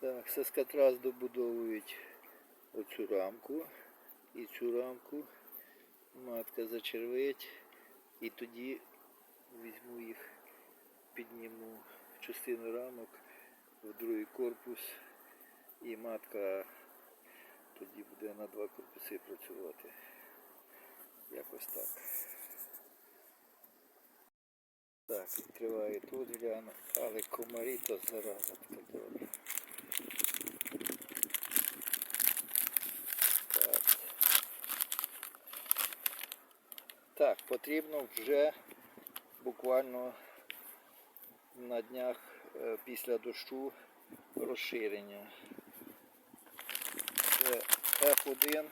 Так, соскотрас добудовують оцю рамку і цю рамку. Матка зачервить і тоді візьму їх, підніму частину рамок в другий корпус і матка тоді буде на два корпуси працювати. Якось так. Так, відкриваю тут гляну, але комарі то зараза Так, потрібно вже буквально на днях е, після дощу розширення. Це F1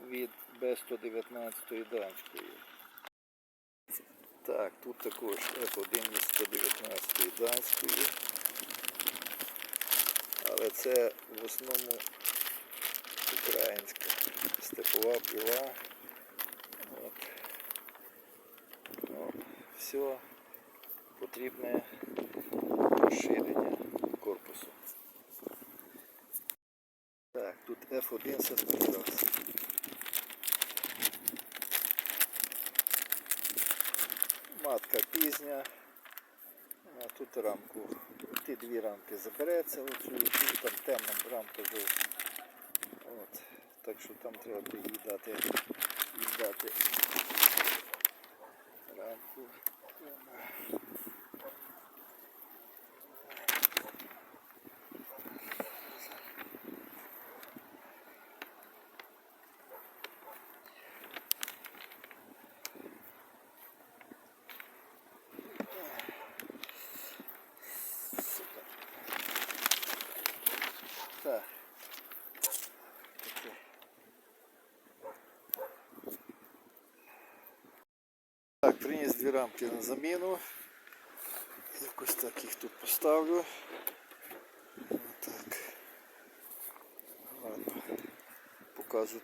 від B119 данської. Так, тут також F1 від 119 данської. Але це в основному українська степова пила. От. Ну, все потрібне розширення корпусу. Так, тут F1 соскотрас. Матка пізня. А тут рамку. Ті дві рамки забереться, оцю, і там темна рамка зовсім. От. Так що там треба їй дати Так. Таке. Так, приніс дві рамки на заміну. Якось так їх тут поставлю. Отак. Ладно. Покажу